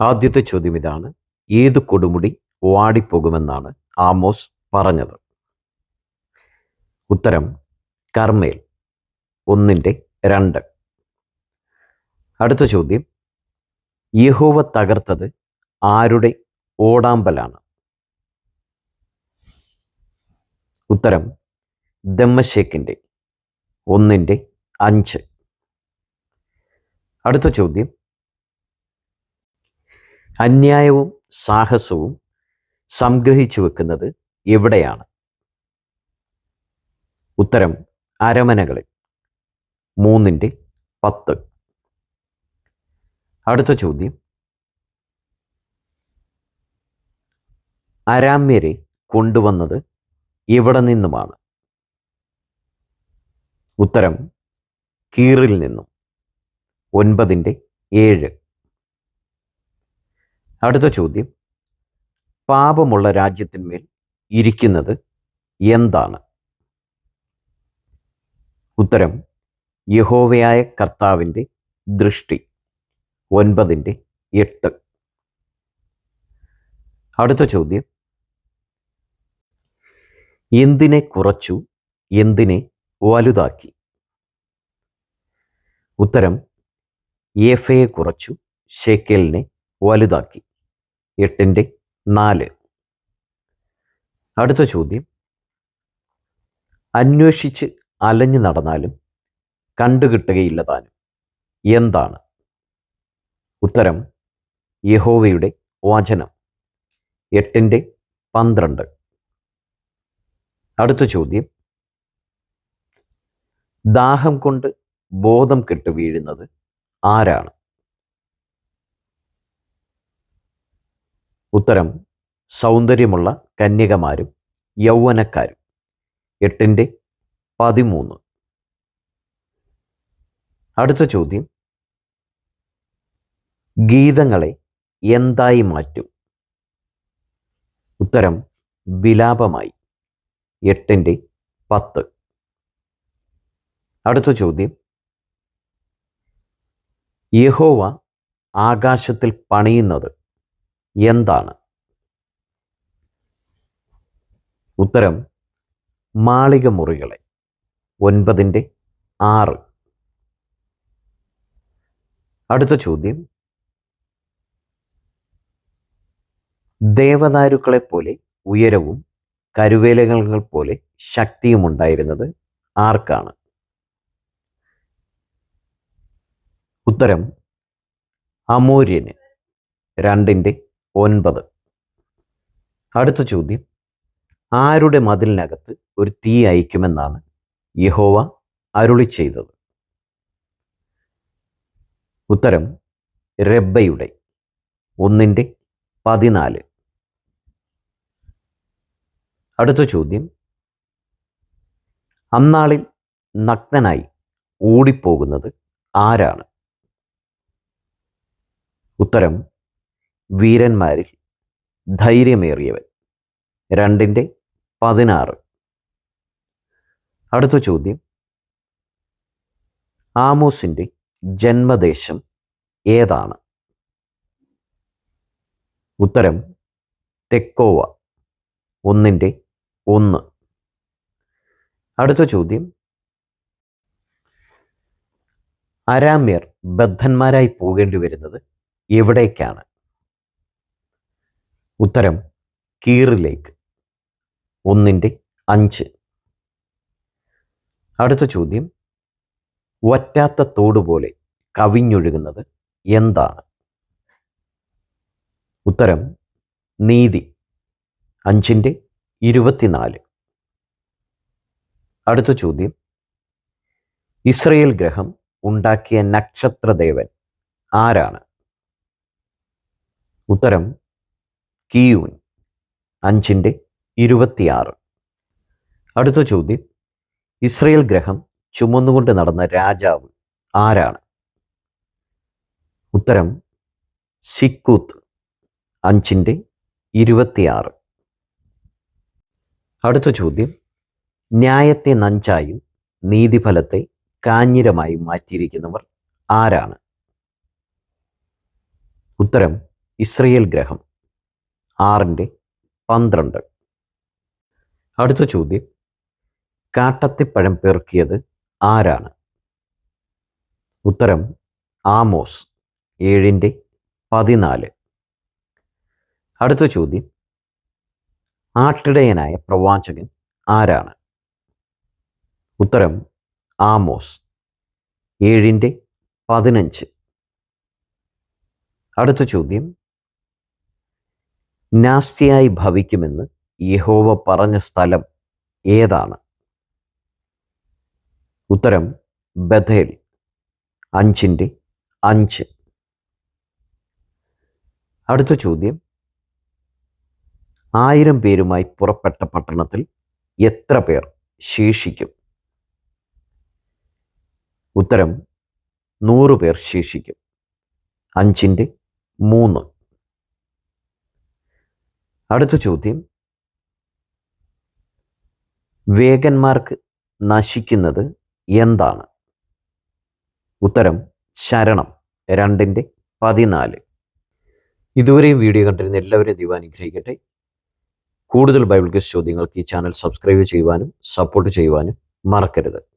ആദ്യത്തെ ചോദ്യം ഇതാണ്. ഏത് കൊടുമുടി വാടിപ്പോകുമെന്നാണ് ആമോസ് പറഞ്ഞത്? ഉത്തരം കർമ്മേൽ. ഒന്നിന്റെ രണ്ട്. അടുത്ത ചോദ്യം യഹോവ തകർത്തത് ആരുടെ ഓടാമ്പലാണ്? ഉത്തരം ദമ്മശേക്കിന്റെ. ഒന്നിന്റെ അഞ്ച്. അടുത്ത ചോദ്യം അന്യായവും സാഹസവും സംഗ്രഹിച്ചു വെക്കുന്നത് എവിടെയാണ്? ഉത്തരം അരമനകളിൽ. മൂന്നിന്റെ പത്ത്. അടുത്ത ചോദ്യം. അരാമ്യരെ കൊണ്ടുവന്നത് എവിടെ നിന്നുമാണ്? ഉത്തരം കീറിൽ നിന്നും. ഒൻപതിന്റെ ഏഴ്. അടുത്ത ചോദ്യം. പാപമുള്ള രാജ്യത്തിന്മേൽ ഇരിക്കുന്നത് എന്താണ്? ഉത്തരം യഹോവയായ കർത്താവിന്റെ ദൃഷ്ടി ഒൻപതിന്റെ എട്ട്. അടുത്ത ചോദ്യം. എന്തിനെ കുറച്ചു എന്തിനെ വലുതാക്കി? ഉത്തരം എഫയെ കുറച്ചു ഷേക്കലിനെ വലുതാക്കി. എട്ടിന്റെ നാല്. അടുത്ത ചോദ്യം. അന്വേഷിച്ച് അലഞ്ഞു നടന്നാലും കണ്ടുകിട്ടുകയില്ല താനും എന്താണ്? ഉത്തരം യഹോവയുടെ വചനം. എട്ടിന്റെ പന്ത്രണ്ട്. അടുത്ത ചോദ്യം. ദാഹം കൊണ്ട് ബോധം കെട്ടു വീഴുന്നത് ആരാണ്? ഉത്തരം സൗന്ദര്യമുള്ള കന്യകമാരും യൗവനക്കാരും. എട്ടിന്റെ പതിമൂന്ന്. അടുത്ത ചോദ്യം. ഗീതങ്ങളെ എന്തായി മാറ്റും? ഉത്തരം വിലാപമായി. എട്ടിന്റെ പത്ത്. അടുത്ത ചോദ്യം. യഹോവ ആകാശത്തിൽ പണിയുന്നത് എന്താണ്? ഉത്തരം മാളിക മുറികളെ. ഒൻപതിന്റെ ആറ്. അടുത്ത ചോദ്യം. ദേവദാരുക്കളെ പോലെ ഉയരവും കരുവേലകൾ പോലെ ശക്തിയും ഉണ്ടായിരുന്നത് ആർക്കാണ്? ഉത്തരം അമൂര്യന്. രണ്ടിന്റെ ഒൻപത്. അടുത്ത ചോദ്യം. ആരുടെ മതിലിനകത്ത് ഒരു തീ അയക്കുമെന്നാണ് യഹോവ അരുളി ചെയ്തത്? ഉത്തരം റബ്ബയുടെ. ഒന്നിന്റെ പതിനാല്. അടുത്ത ചോദ്യം. അന്നാളിൽ നഗ്നനായി ഓടിപ്പോകുന്നത് ആരാണ്? ഉത്തരം വീരന്മാരിൽ ധൈര്യമേറിയവൻ. രണ്ടിന്റെ പതിനാറ്. അടുത്ത ചോദ്യം. ആമോസിന്റെ ജന്മദേശം ഏതാണ്? ഉത്തരം തെക്കോവ. ഒന്നിന്റെ ഒന്ന്. അടുത്ത ചോദ്യം. അരാമ്യർ ബദ്ധന്മാരായി പോകേണ്ടി വരുന്നത് എവിടേക്കാണ്? ഉത്തരം കീറിലേക്ക് ഒന്നിന്റെ അഞ്ച്. അടുത്ത ചോദ്യം വറ്റാത്ത തോട് പോലെ കവിഞ്ഞൊഴുകുന്നത് എന്താണ്? ഉത്തരം നീതി. അഞ്ചിന്റെ ഇരുപത്തിനാല്. അടുത്ത ചോദ്യം ഇസ്രയേൽ ഗ്രഹം ഉണ്ടാക്കിയ നക്ഷത്രദേവൻ ആരാണ്? ഉത്തരം കിയൂൻ. അഞ്ചിന്റെ ഇരുപത്തിയാറ്. അടുത്ത ചോദ്യം. ഇസ്രയേൽ ഗ്രഹം ചുമന്നുകൊണ്ട് നടന്ന രാജാവ് ആരാണ്? ഉത്തരം സിക്കൂത്ത്. അഞ്ചിന്റെ ഇരുപത്തിയാറ്. അടുത്ത ചോദ്യം. ന്യായത്തെ നഞ്ചായും നീതിഫലത്തെ കാഞ്ഞിരമായും മാറ്റിയിരിക്കുന്നവർ ആരാണ്? ഉത്തരം ഇസ്രയേൽ ഗ്രഹം. ആറിന്റെ പന്ത്രണ്ട്. അടുത്ത ചോദ്യം. കാട്ടത്തിപ്പഴം പെറുക്കിയത് ആരാണ്? ഉത്തരം ആമോസ്. ഏഴിന്റെ പതിനാല്. അടുത്ത ചോദ്യം. ആട്ടിടയനായ പ്രവാചകൻ ആരാണ്? ഉത്തരം ആമോസ്. ഏഴിന്റെ പതിനഞ്ച്. അടുത്ത ചോദ്യം. നാസ്തിയായി ഭവിക്കുമെന്ന് യഹോവ പറഞ്ഞ സ്ഥലം ഏതാണ്? ഉത്തരം ബഥേൽ. അഞ്ചിന്റെ അഞ്ച്. അടുത്ത ചോദ്യം. ആയിരം പേരുമായി പുറപ്പെട്ട പട്ടണത്തിൽ എത്ര പേർ ശേഷിക്കും? ഉത്തരം നൂറ് പേർ ശേഷിക്കും. അഞ്ചിന്റെ മൂന്ന്. അടുത്ത ചോദ്യം. വേഗന്മാർക്ക് നശിക്കുന്നത് എന്താണ്? ഉത്തരം ശരണം. രണ്ടിന്റെ പതിനാല്. ഇതുവരെയും വീഡിയോ കണ്ടിരുന്ന എല്ലാവരെയും ദൈവം അനുഗ്രഹിക്കട്ടെ. കൂടുതൽ ബൈബിൾ ക്വസ്റ്റ് ചോദ്യങ്ങൾക്ക് ഈ ചാനൽ സബ്സ്ക്രൈബ് ചെയ്യുവാനും സപ്പോർട്ട് ചെയ്യുവാനും മറക്കരുത്.